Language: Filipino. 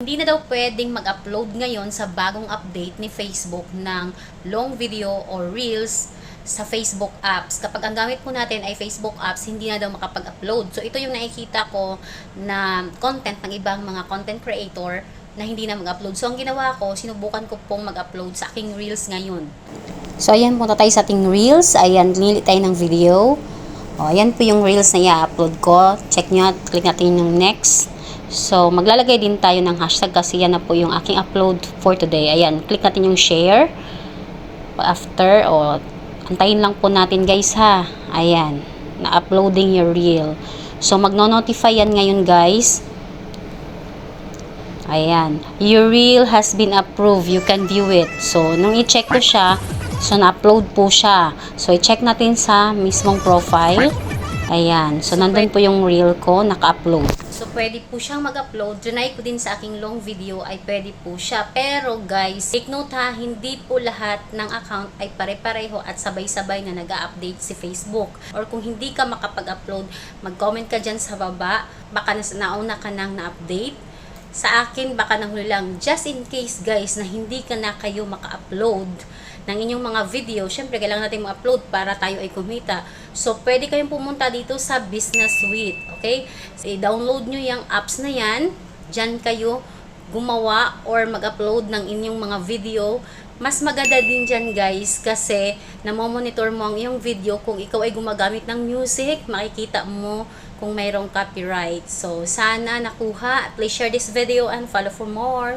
Hindi na daw pwedeng mag-upload ngayon sa bagong update ni Facebook ng long video or reels sa Facebook apps. Kapag ang gamit po natin ay Facebook apps, hindi na daw makapag-upload. So ito yung nakikita ko na content ng ibang mga content creator na hindi na mag-upload. So ang ginawa ko, sinubukan ko pong mag-upload sa aking reels ngayon. So ayan, punta tayo sa ating reels. Ayan, linili tayo ng video. O, ayan po yung reels na i-upload ko. Check nyo, click natin yung next. So, maglalagay din tayo ng hashtag kasi yan na po yung aking upload for today. Ayan, click natin yung share. After, o, antayin lang po natin guys ha. Ayan, na-uploading your reel. So, magno-notify yan ngayon guys. Ayan, your reel has been approved. You can view it. So, nung i-check ko siya, so na-upload po siya. So, i-check natin sa mismong profile. Ayan, so nandun po yung reel ko, naka-upload. So, pwede po siyang mag-upload. Trinay ko din sa aking long video ay pwede po siya. Pero guys, take note ha, hindi po lahat ng account ay pare-pareho at sabay-sabay na nag update si Facebook. Or kung hindi ka makapag-upload, mag-comment ka dyan sa baba. Baka nauna ka nang na-update. Sa akin, baka nahuli lang. Just in case guys, na hindi ka na kayo maka-upload ng inyong mga video, syempre kailangan natin ma-upload para tayo ay kumita. So, pwede kayong pumunta dito sa Business Suite, okay? So, i-download nyo yung apps na yan. Diyan kayo gumawa or mag-upload ng inyong mga video. Mas maganda din dyan guys kasi namomonitor mo ang iyong video kung ikaw ay gumagamit ng music, makikita mo kung mayroong copyright. So, sana nakuha. Please share this video and follow for more.